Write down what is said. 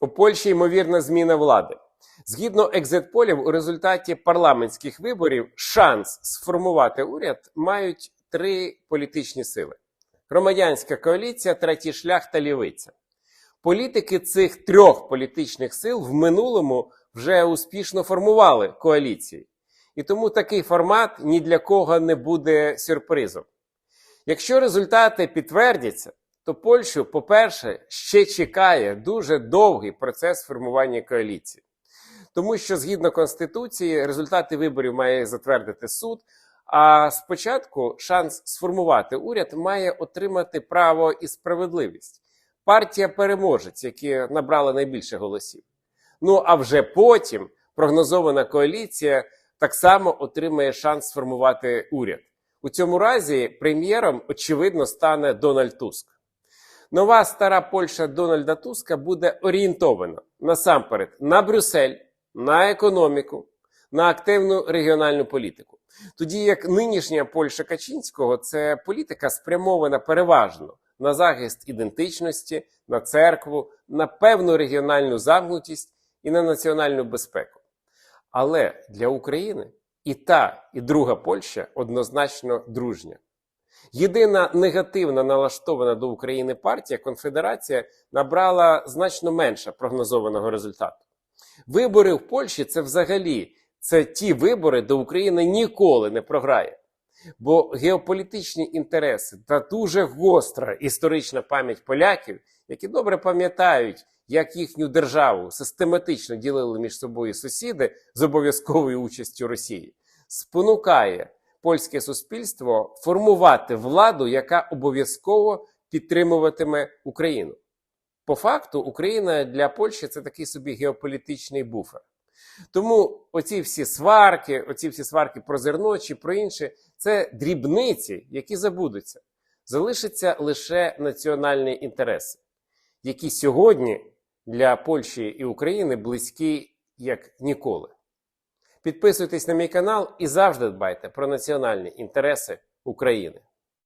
У Польщі ймовірна зміна влади. Згідно екзитполів, у результаті парламентських виборів шанс сформувати уряд мають три політичні сили: громадянська коаліція, третій шлях та лівиця. Політики цих трьох політичних сил в минулому вже успішно формували коаліції. І тому такий формат ні для кого не буде сюрпризом. Якщо результати підтвердяться, то Польщу, по-перше, ще чекає дуже довгий процес формування коаліції. Тому що згідно Конституції результати виборів має затвердити суд. А спочатку шанс сформувати уряд має отримати право і справедливість. Партія переможець, які набрала найбільше голосів. Ну а вже потім прогнозована коаліція так само отримає шанс сформувати уряд. У цьому разі прем'єром, очевидно, стане Дональд Туск. Нова стара Польща Дональда Туска буде орієнтована насамперед на Брюссель, на економіку, на активну регіональну політику. Тоді як нинішня Польща Качинського це політика спрямована переважно на захист ідентичності, на церкву, на певну регіональну замкнутість і на національну безпеку. Але для України і та, і друга Польща однозначно дружня. Єдина негативно налаштована до України партія Конфедерація набрала значно менше прогнозованого результату. Вибори в Польщі це взагалі це ті вибори, де Україна ніколи не програє. Бо геополітичні інтереси та дуже гостра історична пам'ять поляків, які добре пам'ятають, як їхню державу систематично ділили між собою сусіди з обов'язковою участю Росії, спонукає польське суспільство формувати владу, яка обов'язково підтримуватиме Україну. По факту, Україна для Польщі це такий собі геополітичний буфер. Тому оці всі сварки, оці всі сварки про зерно чи про інше, це дрібниці, які забудуться. Залишаться лише національні інтереси, які сьогодні для Польщі і України близькі як ніколи. Підписуйтесь на мій канал і завжди дбайте про національні інтереси України.